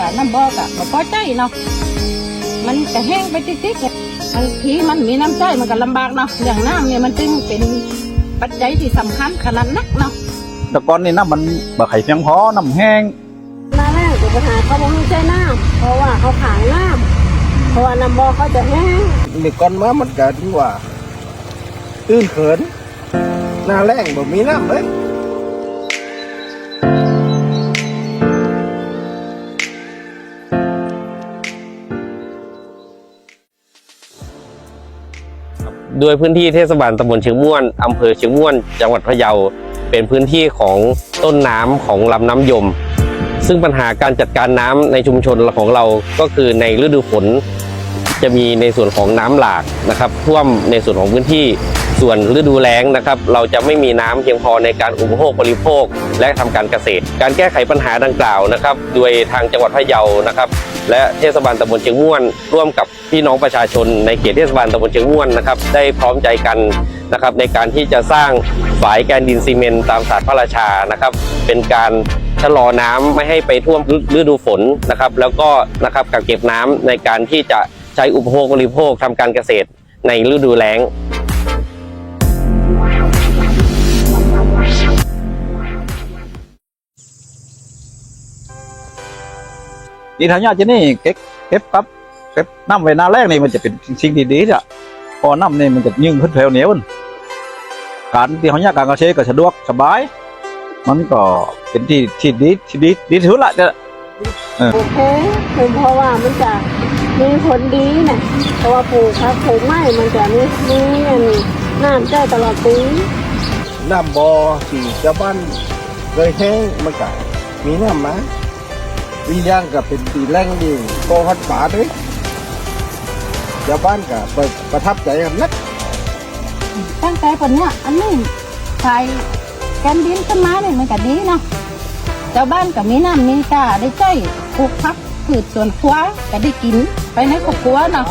กะน้ำบอกะบ่พอใจเนาะมันก็แห้งไปติ๊กๆอะบางทีมันมีน้ำใจมันก็ลำบากเนาะอย่างน้ำเนี่ยมันจึงเป็นปัจจัยที่สำคัญขนาดนักเนาะแต่ก่อนนี่น้ำมันบ่ไข่เพียงพอน้ำแห้งน้าแรกปัญหาเขาบอกไม่ใช่น้ำเพราะว่าเขาขายน้ำเพราะว่าน้ำบ่อเขาจะแห้งเด็กก่อนมามันก็ถึงว่า ตื้นเขินหน้าแรงบ่มีน้ำเลย ดยพื้นที่เทศบาลตำบลเชียงม่วนอำเภอเชียงม่วน จังหวัดพะเยา เป็นพื้นที่ของต้นน้ำของลำน้ำยม ซึ่งปัญหาการจัดการน้ำในชุมชนของเราก็คือในฤดูฝน จะมีในส่วนของน้ำหลากนะครับท่วมในส่วนของพื้นที่ส่วนฤดูแล้งนะครับ เราจะไม่มีน้ำเพียงพอในการอุปโภคบริโภค และทำการเกษตร การแก้ไขปัญหาดังกล่าวนะครับ โดยทางจังหวัดพะเยานะครับ และเทศบาลตำบลเชียงม่วน ร่วมกับพี่น้องประชาชนในเขตเทศบาลตำบลเชียงม่วนนะครับ ได้พร้อมใจกันนะครับในการที่จะสร้างฝายแกนดินซีเมนต์ตามศาสตร์พระราชานะครับ เป็นการชะลอน้ำไม่ให้ไปท่วมฤดูฝนนะครับ แล้วก็นะครับกักเก็บน้ำในการที่จะ ใช้อุปโภคบริโภคทำการเกษตรในฤดูแล้งอีทางญาตินี่เก็บเก็บครับเก็บน้ำไว้หน้าแรกนี่มันจะเป็นสิ่งที่ดีจ้ะพอน้ำนี่มันจะยิ่งขึ้นแถวเหนียวมันการที่เขาญาติการเกษตรก็สะดวกสบาย มันก็เป็นที่ที่ดีที่ดีดีที่สุดละจะโอเคคือเพราะว่ามันจะ มีผลดีนะเพราะว่าปลูกครับปลูกไม้มันจะมีมีอันน้ำใจตลอดปีน้ำบ่อที่ชาวบ้านเคยแห้งมันก็มีน้ำมาวิญญาณก็เป็นตีแรงดีโตฮัดป่าด้วยชาวบ้านก็ประประทับใจกันนักตั้งแต่ปนเนี้ยอันนี้ใช้แกนดินขึ้นมาเนี่ยมันก็ดีเนาะเจ้าบ้านก็มีน้ำมีกาได้ใจปลูกพัก พืชสวนครัวก็ได้กินไปในครอบครัวเนาะ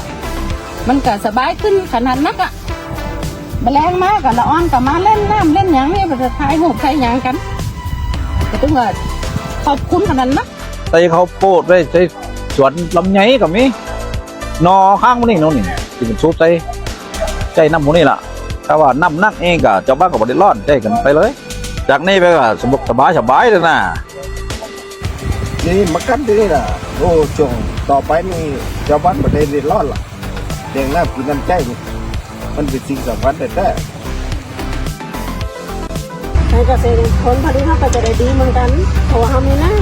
มันก็สบายขึ้นขนาดนักอะแมลงมากกับละอ่อนก็มาเล่นน้ำเล่นหยังนี่ไปถ่ายหูปถ่ายหยังกันก็ต้องว่าขอบคุณขนาดนักใส่เขาวโพดไว้ใส่สวนลำไยก็มีนอข้างมันนี่โน่นนี่ที่มันซุปใส่ใจน้ำหมูนี่ล่ะถ้าว่าน้ำนักเองก็เจ้าบ้านก็บ่ได้รอดใจกันไปเลย จากนี้ไปก็สบสบายสบายเลยนะนี่มากันที่นี่ล่ะ โอ้จงต่อไปนี่ชาวบ้านประเทศรนรอดล่ะเดงหน้ากินน้ำใจงมันเป็นสิ่งสำคัญแต่แท้ใช้เกษตรผลผลิตเขาไปจะได้ดีเหมือนกันเพราามีหน้า